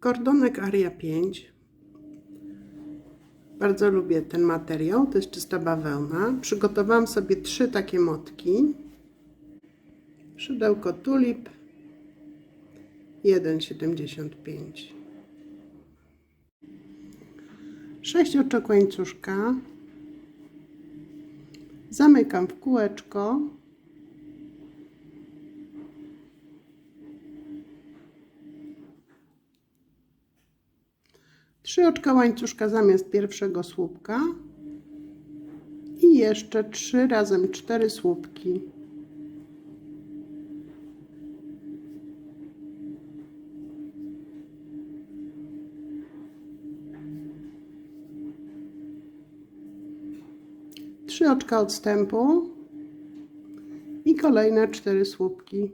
Kordonek Aria 5. Bardzo lubię ten materiał, to jest czysta bawełna. Przygotowałam sobie trzy takie motki. Szydełko tulip 1,75 6 oczek łańcuszka zamykam w kółeczko. Trzy oczka łańcuszka zamiast pierwszego słupka. I jeszcze trzy razem cztery słupki. Trzy oczka odstępu i kolejne cztery słupki.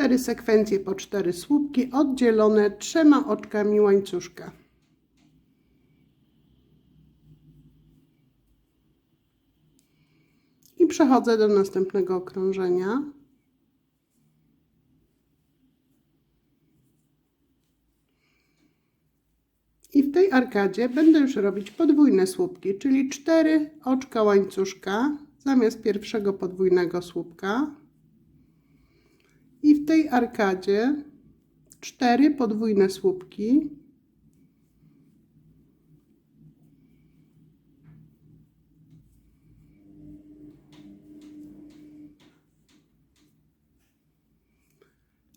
Cztery sekwencje po cztery słupki oddzielone trzema oczkami łańcuszka. I przechodzę do następnego okrążenia. I w tej arkadzie będę już robić podwójne słupki, czyli cztery oczka łańcuszka zamiast pierwszego podwójnego słupka. Tej arkadzie cztery podwójne słupki.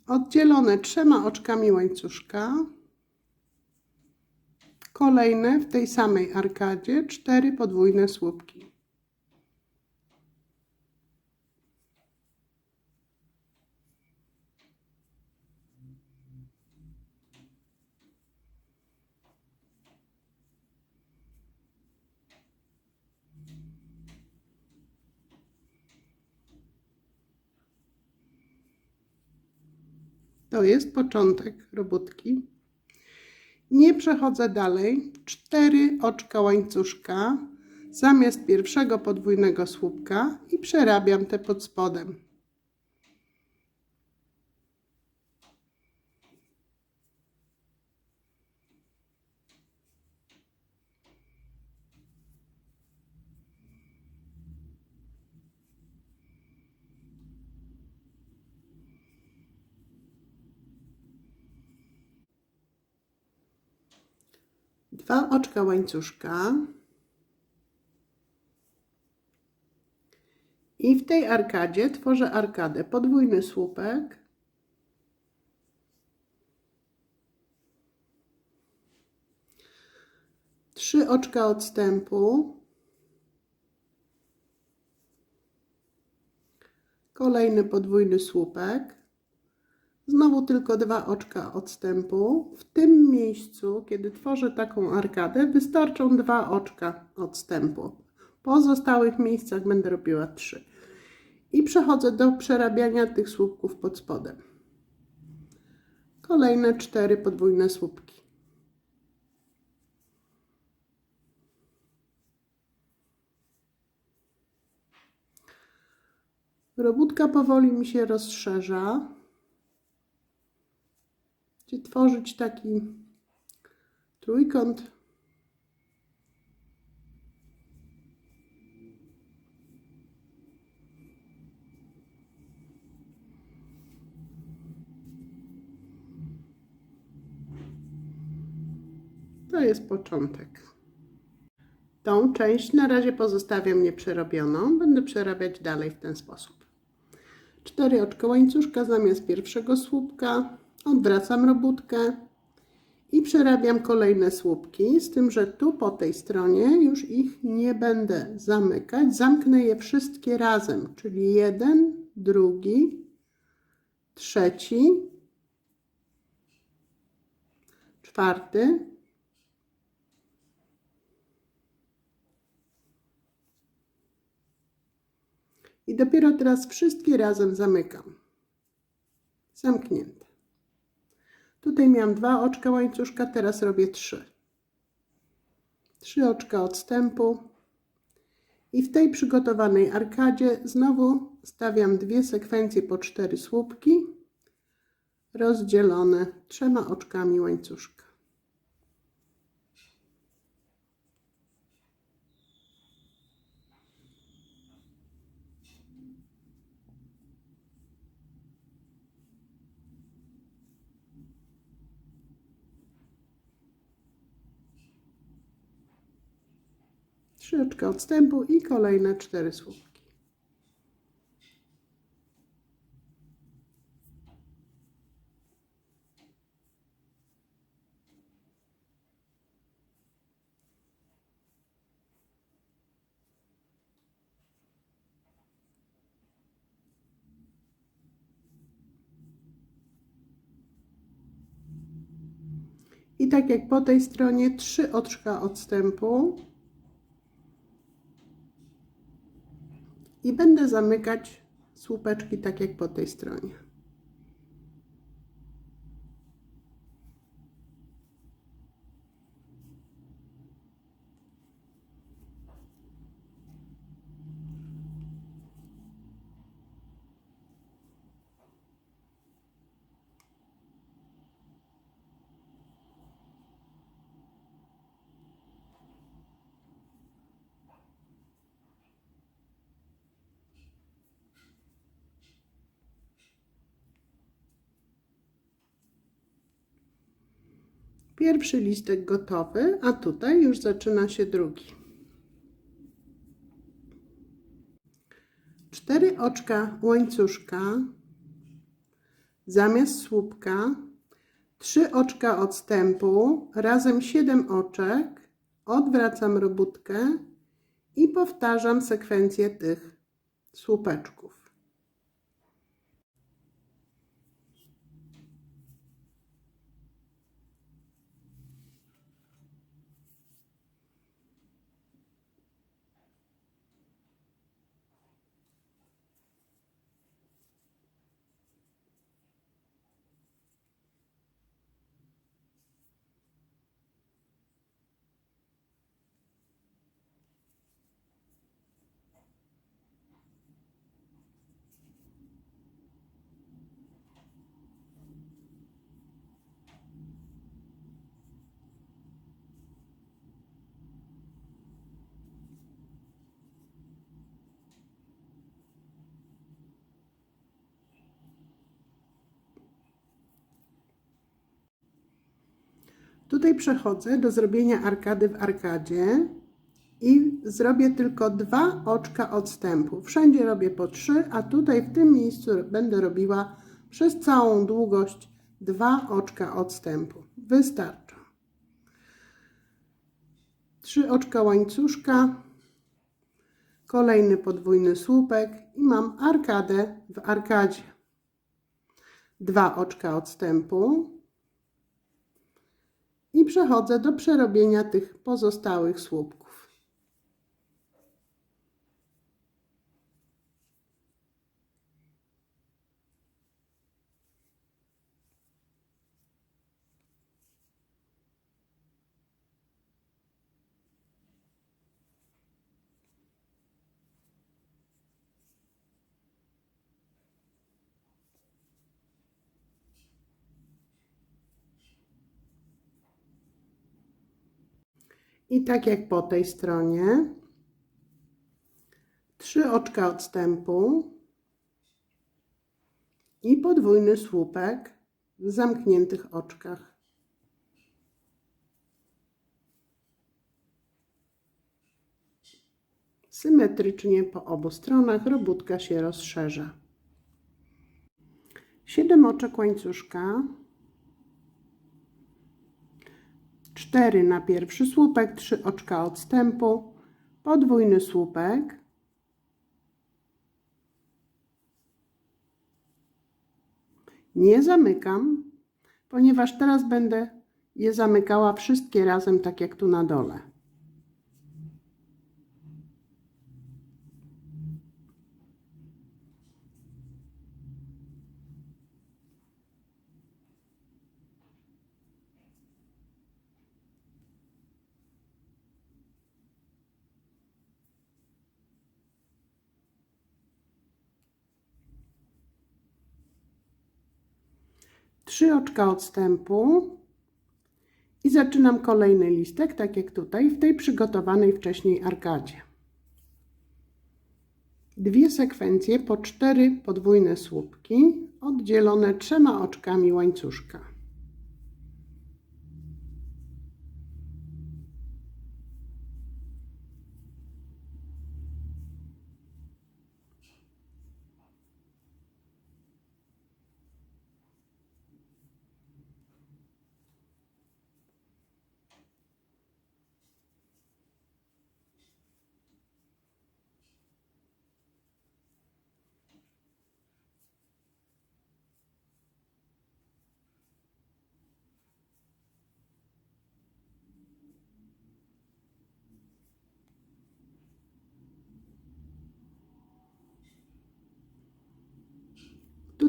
Oddzielone trzema oczkami łańcuszka. Kolejne w tej samej arkadzie cztery podwójne słupki. To jest początek robótki. Nie przechodzę dalej. Cztery oczka łańcuszka zamiast pierwszego podwójnego słupka i przerabiam te pod spodem. Dwa oczka łańcuszka. I w tej arkadzie tworzę arkadę podwójny słupek. Trzy oczka odstępu. Kolejny podwójny słupek. Znowu tylko dwa oczka odstępu. W tym miejscu, kiedy tworzę taką arkadę, wystarczą dwa oczka odstępu. W pozostałych miejscach będę robiła trzy. I przechodzę do przerabiania tych słupków pod spodem. Kolejne cztery podwójne słupki. Robótka powoli mi się rozszerza. Tworzyć taki trójkąt. To jest początek. Tą część na razie pozostawiam nieprzerobioną. Będę przerabiać dalej w ten sposób. Cztery oczka łańcuszka zamiast pierwszego słupka. Odwracam robótkę i przerabiam kolejne słupki, z tym, że tu po tej stronie już ich nie będę zamykać. Zamknę je wszystkie razem, czyli jeden, drugi, trzeci, czwarty, I dopiero teraz wszystkie razem zamykam. Zamknięte. Tutaj miałam dwa oczka łańcuszka, teraz robię trzy. Trzy oczka odstępu. I w tej przygotowanej arkadzie znowu stawiam dwie sekwencje po cztery słupki, rozdzielone trzema oczkami łańcuszka. Trzy oczka odstępu i kolejne cztery słupki. I tak jak po tej stronie, trzy oczka odstępu. I będę zamykać słupeczki tak jak po tej stronie. Pierwszy listek gotowy, a tutaj już zaczyna się drugi. Cztery oczka łańcuszka zamiast słupka, trzy oczka odstępu, razem siedem oczek, odwracam robótkę i powtarzam sekwencję tych słupeczków. Tutaj przechodzę do zrobienia arkady w arkadzie i zrobię tylko dwa oczka odstępu. Wszędzie robię po trzy, a tutaj w tym miejscu będę robiła przez całą długość dwa oczka odstępu. Wystarcza. Trzy oczka łańcuszka, kolejny podwójny słupek i mam arkadę w arkadzie. Dwa oczka odstępu, i przechodzę do przerobienia tych pozostałych słupków. I tak jak po tej stronie, trzy oczka odstępu i podwójny słupek w zamkniętych oczkach. Symetrycznie po obu stronach robótka się rozszerza. 7 oczek łańcuszka, 4 na pierwszy słupek, 3 oczka odstępu, podwójny słupek, nie zamykam, ponieważ teraz będę je zamykała wszystkie razem, tak jak tu na dole. Trzy oczka odstępu i zaczynam kolejny listek, tak jak tutaj, w tej przygotowanej wcześniej arkadzie. Dwie sekwencje po cztery podwójne słupki, oddzielone trzema oczkami łańcuszka.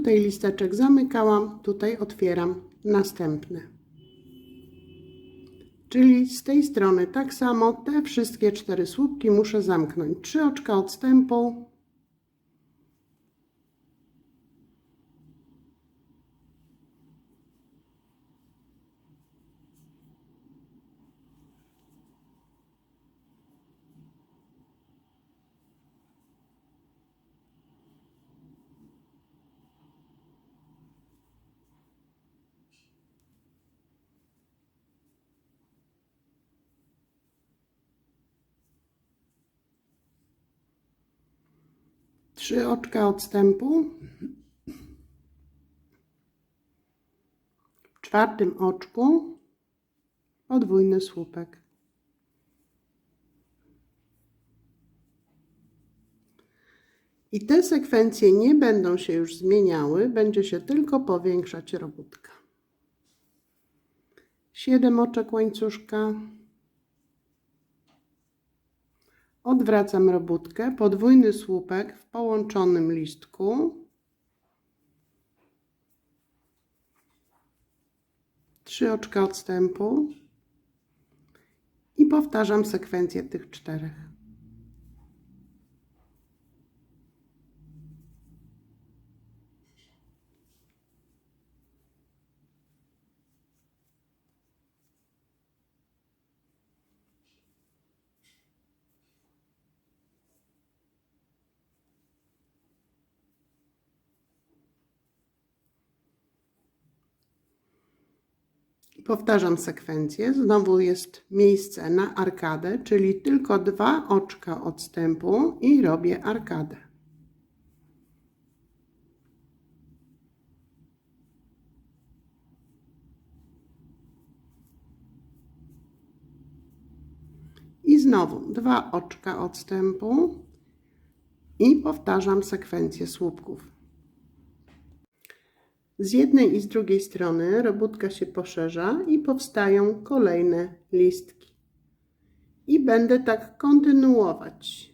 Tutaj listeczek zamykałam, tutaj otwieram następny. Czyli z tej strony tak samo te wszystkie cztery słupki muszę zamknąć. Trzy oczka odstępu. Trzy oczka odstępu. W czwartym oczku podwójny słupek. I te sekwencje nie będą się już zmieniały, będzie się tylko powiększać robótka. Siedem oczek łańcuszka. Odwracam robótkę, podwójny słupek w połączonym listku. Trzy oczka odstępu i powtarzam sekwencję tych czterech. Powtarzam sekwencję. Znowu jest miejsce na arkadę, czyli tylko dwa oczka odstępu i robię arkadę. I znowu dwa oczka odstępu i powtarzam sekwencję słupków. Z jednej i z drugiej strony robótka się poszerza i powstają kolejne listki. I będę tak kontynuować.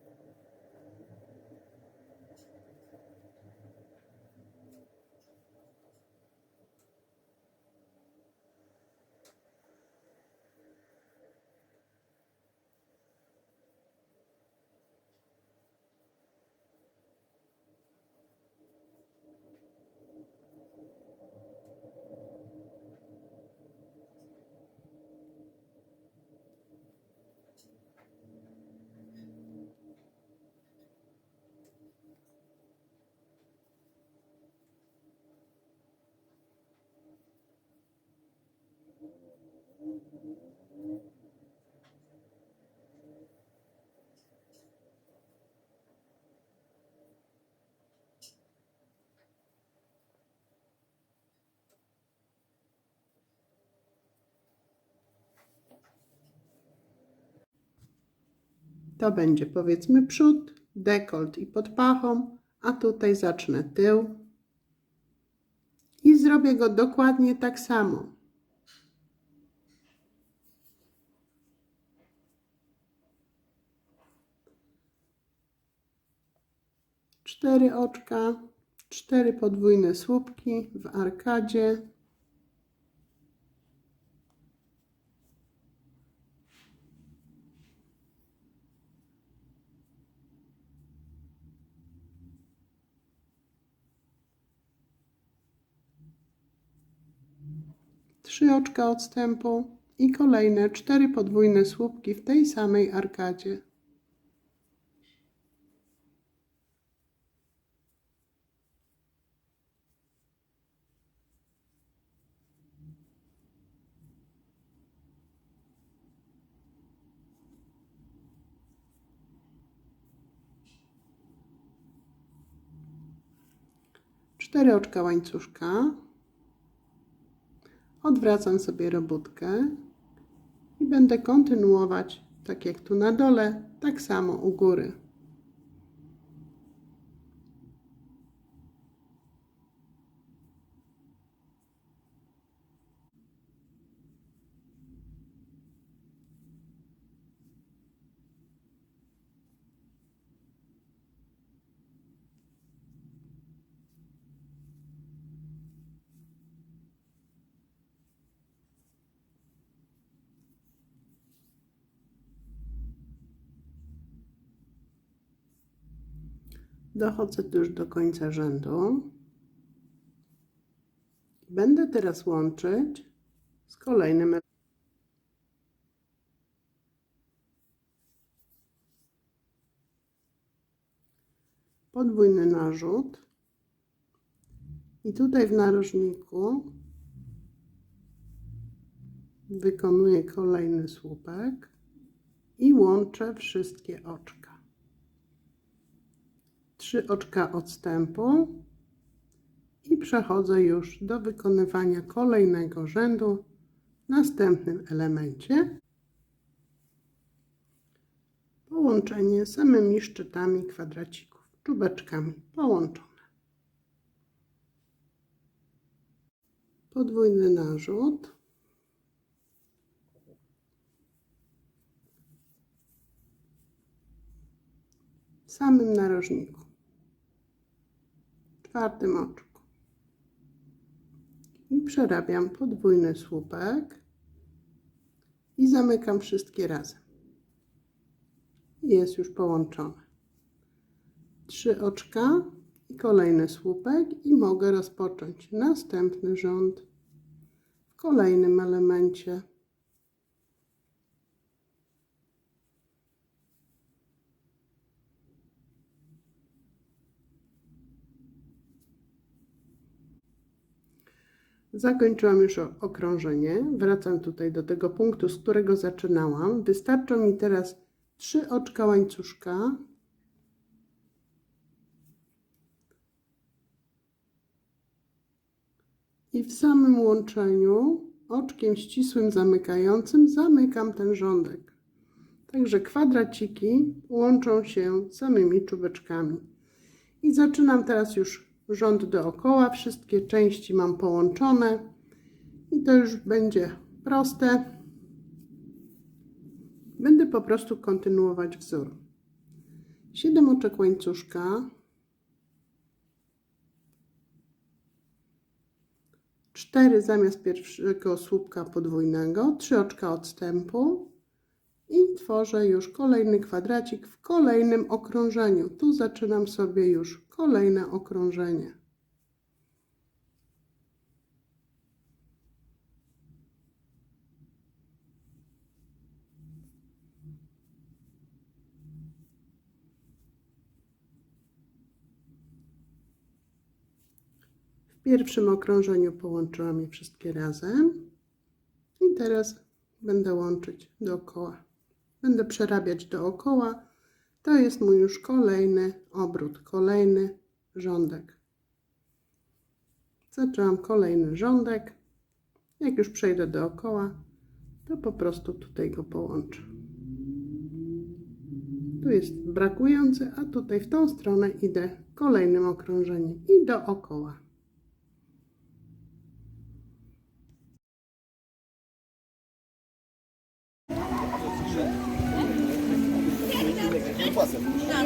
To będzie powiedzmy przód, dekolt i pod pachą, a tutaj zacznę tył. I zrobię go dokładnie tak samo. Cztery oczka, cztery podwójne słupki w arkadzie. trzy oczka odstępu i kolejne cztery podwójne słupki w tej samej arkadzie. Oczka łańcuszka, Odwracam sobie robótkę i będę kontynuować tak jak tu na dole, tak samo u góry. Dochodzę już do końca rzędu. Będę teraz łączyć z kolejnym podwójny narzut. I tutaj w narożniku wykonuję kolejny słupek i łączę wszystkie oczka trzy oczka odstępu i przechodzę już do wykonywania kolejnego rzędu w następnym elemencie. Połączenie samymi szczytami kwadracików, czubeczkami połączone. Podwójny narzut. Samym narożniku czwartym oczku. I przerabiam podwójny słupek i zamykam wszystkie razem. Jest już połączone. Trzy oczka i kolejny słupek i mogę rozpocząć następny rząd w kolejnym elemencie. Zakończyłam już okrążenie. Wracam tutaj do tego punktu, z którego zaczynałam. Wystarczą mi teraz trzy oczka łańcuszka. I w samym łączeniu oczkiem ścisłym zamykającym zamykam ten rządek. Także kwadraciki łączą się samymi czubeczkami. I zaczynam teraz już rząd dookoła, wszystkie części mam połączone i to już będzie proste. Będę po prostu kontynuować wzór. 7 oczek łańcuszka, 4 zamiast pierwszego słupka podwójnego, 3 oczka odstępu i tworzę już kolejny kwadracik w kolejnym okrążeniu. Tu zaczynam sobie już kolejne okrążenie. W pierwszym okrążeniu połączyłam je wszystkie razem i teraz będę łączyć dookoła. Będę przerabiać dookoła. To jest mój już kolejny obrót, kolejny rządek. Zaczęłam kolejny rządek. Jak już przejdę dookoła, to po prostu tutaj go połączę. Tu jest brakujący, a tutaj w tą stronę idę kolejnym okrążeniem i dookoła. 那